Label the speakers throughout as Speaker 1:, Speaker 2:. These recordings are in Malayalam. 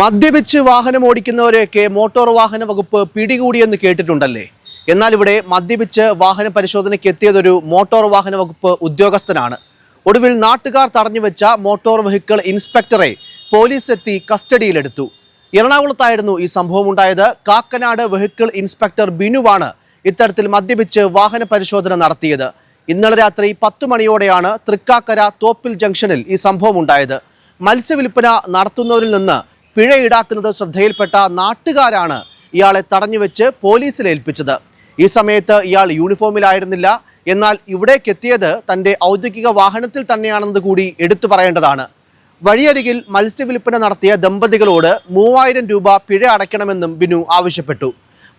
Speaker 1: മദ്യപിച്ച് വാഹനം ഓടിക്കുന്നവരെയൊക്കെ മോട്ടോർ വാഹന വകുപ്പ് പിടികൂടിയെന്ന് കേട്ടിട്ടുണ്ടല്ലേ? എന്നാൽ ഇവിടെ മദ്യപിച്ച് വാഹന പരിശോധനയ്ക്ക് എത്തിയതൊരു മോട്ടോർ വാഹന വകുപ്പ് ഉദ്യോഗസ്ഥനാണ്. ഒടുവിൽ നാട്ടുകാർ തടഞ്ഞുവെച്ച മോട്ടോർ വെഹിക്കിൾ ഇൻസ്പെക്ടറെ പോലീസ് എത്തി കസ്റ്റഡിയിലെടുത്തു. എറണാകുളത്തായിരുന്നു ഈ സംഭവം ഉണ്ടായത് കാക്കനാട് വെഹിക്കിൾ ഇൻസ്പെക്ടർ ബിനുവാണ് ഇത്തരത്തിൽ മദ്യപിച്ച് വാഹന പരിശോധന നടത്തിയത്. ഇന്നലെ രാത്രി പത്ത് മണിയോടെയാണ് തൃക്കാക്കര തോപ്പിൽ ജംഗ്ഷനിൽ ഈ സംഭവം ഉണ്ടായത് മത്സ്യവില്പന നടത്തുന്നവരിൽ നിന്ന് പിഴ ഈടാക്കുന്നത് ശ്രദ്ധയിൽപ്പെട്ട നാട്ടുകാരാണ് ഇയാളെ തടഞ്ഞുവെച്ച് പോലീസിൽ ഏൽപ്പിച്ചത്. ഈ സമയത്ത് ഇയാൾ യൂണിഫോമിലായിരുന്നില്ല. എന്നാൽ ഇവിടേക്കെത്തിയത് തന്റെ ഔദ്യോഗിക വാഹനത്തിൽ തന്നെയാണെന്ന് കൂടി എടുത്തു പറയേണ്ടതാണ്. വഴിയരികിൽ മത്സ്യവിൽപ്പന നടത്തിയ ദമ്പതികളോട് മൂവായിരം രൂപ പിഴ അടയ്ക്കണമെന്നും ബിനു ആവശ്യപ്പെട്ടു.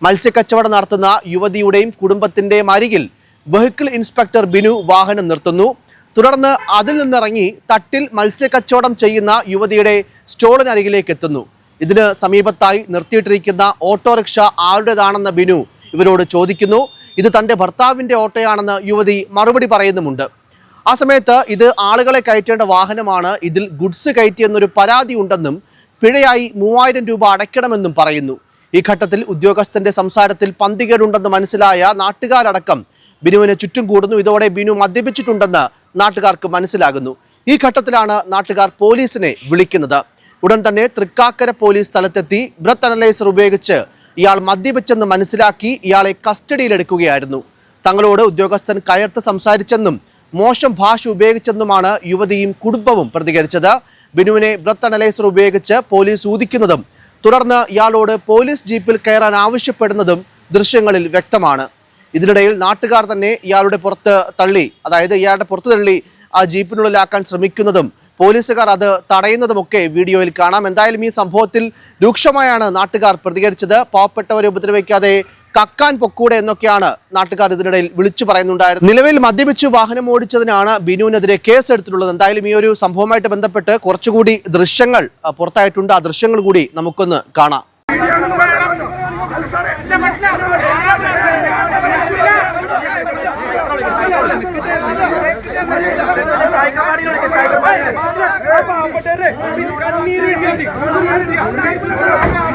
Speaker 1: മത്സ്യക്കച്ചവടം നടത്തുന്ന യുവതിയുടെയും കുടുംബത്തിന്റെയും അരികിൽ വെഹിക്കിൾ ഇൻസ്പെക്ടർ ബിനു വാഹനം നിർത്തുന്നു. തുടർന്ന് അതിൽ നിന്നിറങ്ങി തട്ടിൽ മത്സ്യക്കച്ചവടം ചെയ്യുന്ന യുവതിയുടെ സ്റ്റോളിനരികിലേക്ക് എത്തുന്നു. ഇതിന് സമീപത്തായി നിർത്തിയിട്ടിരിക്കുന്ന ഓട്ടോറിക്ഷ ആരുടേതാണെന്ന് ബിനു ഇവരോട് ചോദിക്കുന്നു. ഇത് തന്റെ ഭർത്താവിന്റെ ഓട്ടോയാണെന്ന് യുവതി മറുപടി പറയുന്നുമുണ്ട്. ആ സമയത്ത് ഇത് ആളുകളെ കയറ്റേണ്ട വാഹനമാണ്. ഇതിൽ ഗുഡ്സ് കയറ്റിയെന്നൊരു പരാതി ഉണ്ടെന്നും പിഴയായി മൂവായിരം രൂപ അടയ്ക്കണമെന്നും പറയുന്നു. ഈ ഘട്ടത്തിൽ ഉദ്യോഗസ്ഥന്റെ സംസാരത്തിൽ പന്തികേടുണ്ടെന്ന് മനസ്സിലായ നാട്ടുകാരടക്കം ബിനുവിന് ചുറ്റും കൂടുന്നു. ഇതോടെ ബിനു മദ്യപിച്ചിട്ടുണ്ടെന്ന് നാട്ടുകാർക്ക് മനസ്സിലാകുന്നു. ഈ ഘട്ടത്തിലാണ് നാട്ടുകാർ പോലീസിനെ വിളിക്കുന്നത്. ഉടൻ തന്നെ തൃക്കാക്കര പോലീസ് സ്ഥലത്തെത്തി ബ്രത്ത് അനലൈസർ ഉപയോഗിച്ച് ഇയാൾ മദ്യപിച്ചെന്ന് മനസ്സിലാക്കി ഇയാളെ കസ്റ്റഡിയിലെടുക്കുകയായിരുന്നു. തങ്ങളോട് ഉദ്യോഗസ്ഥൻ കയർത്ത് സംസാരിച്ചെന്നും മോശം ഭാഷ ഉപയോഗിച്ചെന്നുമാണ് യുവതിയും കുടുംബവും പ്രതികരിച്ചത്. ബിനുവിനെ ബ്രത്ത് അനലൈസർ ഉപയോഗിച്ച് പോലീസ് ഊതിക്കുന്നതും തുടർന്ന് ഇയാളോട് പോലീസ് ജീപ്പിൽ കയറാൻ ആവശ്യപ്പെടുന്നതും ദൃശ്യങ്ങളിൽ വ്യക്തമാണ്. ഇതിനിടയിൽ നാട്ടുകാർ തന്നെ ഇയാളുടെ പുറത്ത് തള്ളി അതായത് ഇയാളുടെ പുറത്ത് തള്ളി ആ ജീപ്പിനുള്ളിലാക്കാൻ ശ്രമിക്കുന്നതും പോലീസുകാർ അത് തടയുന്നതുമൊക്കെ വീഡിയോയിൽ കാണാം. എന്തായാലും ഈ സംഭവത്തിൽ രൂക്ഷമായാണ് നാട്ടുകാർ പ്രതികരിച്ചത്. പാവപ്പെട്ടവരെ ഉപദ്രവിക്കാതെ കക്കാൻ പൊക്കൂടെ എന്നൊക്കെയാണ് നാട്ടുകാർ ഇതിനിടയിൽ വിളിച്ചു പറയുന്നുണ്ടായിരുന്നത്. നിലവിൽ മദ്യപിച്ച് വാഹനം ഓടിച്ചതിനാണ് ബിനുവിനെതിരെ കേസ് എടുത്തിട്ടുള്ളത് എന്തായാലും ഈ ഒരു സംഭവമായിട്ട് ബന്ധപ്പെട്ട് കുറച്ചുകൂടി ദൃശ്യങ്ങൾ പുറത്തായിട്ടുണ്ട്. ആ ദൃശ്യങ്ങൾ കൂടി നമുക്കൊന്ന് കാണാം.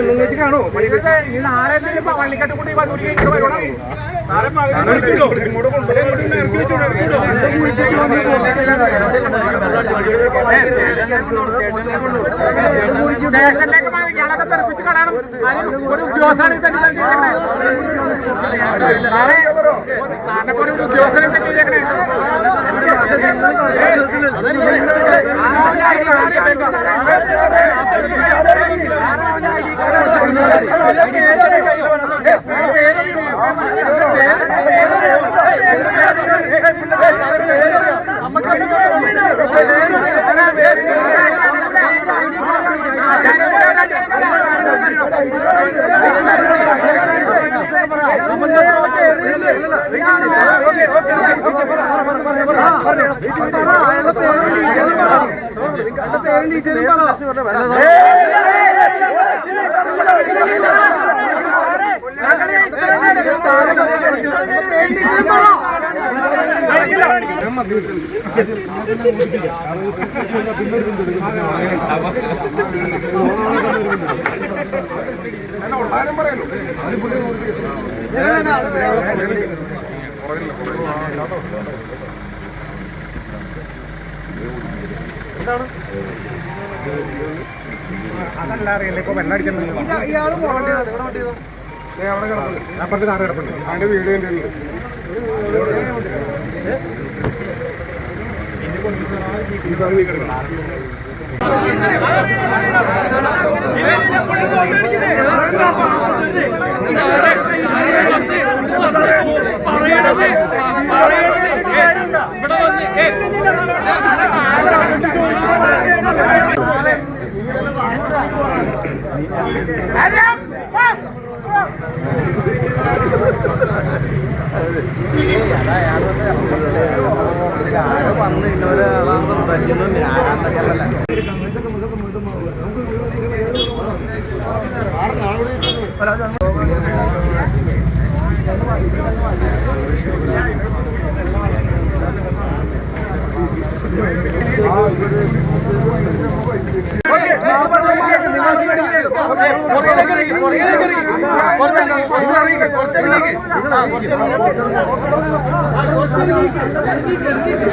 Speaker 2: നിങ്ങൾക്ക് കാണോ
Speaker 3: സ്റ്റേഷനിലേക്ക് ഇയാളൊക്കെ തെറിപ്പിച്ച് അതിന് ഒരു ഉദ്യോഗസ്ഥനാണ് തന്നെ സാറേ സാറിനൊക്കെ ഒരു ഉദ്യോഗസ്ഥനെ തന്നെ ఓకే ఓకే ఓకే. പേരും ഡീറ്റെയിലും പറ പറയുന്നു ചെയ്തേക്കണേ അതല്ല അറിയില്ല ഇപ്പൊ വെള്ളടിച്ചിട്ടുണ്ടല്ലോ അപ്പുറത്ത് കാറ് കിടപ്പുണ്ട് അതിന്റെ വീട് കണ്ടിട്ടുണ്ട്
Speaker 2: പറയണത് ആരോ?
Speaker 1: വന്ന് ഇന്നൊരാളാണെന്ന് പറഞ്ഞൊന്നും ഞാനാണെന്നറിയാമല്ല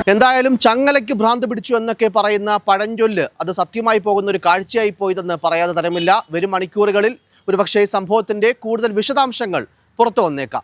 Speaker 1: എന്തായാലും ചങ്ങലയ്ക്ക് ഭ്രാന്ത് പിടിച്ചു എന്നൊക്കെ പറയുന്ന പഴഞ്ചൊല്ല് അത് സത്യമായി പോകുന്ന ഒരു കാഴ്ചയായി പോയതെന്ന് പറയാതെ തരമില്ല. വരും മണിക്കൂറുകളിൽ ഒരുപക്ഷെ സംഭവത്തിന്റെ കൂടുതൽ വിശദാംശങ്ങൾ പുറത്തു വന്നേക്കാം.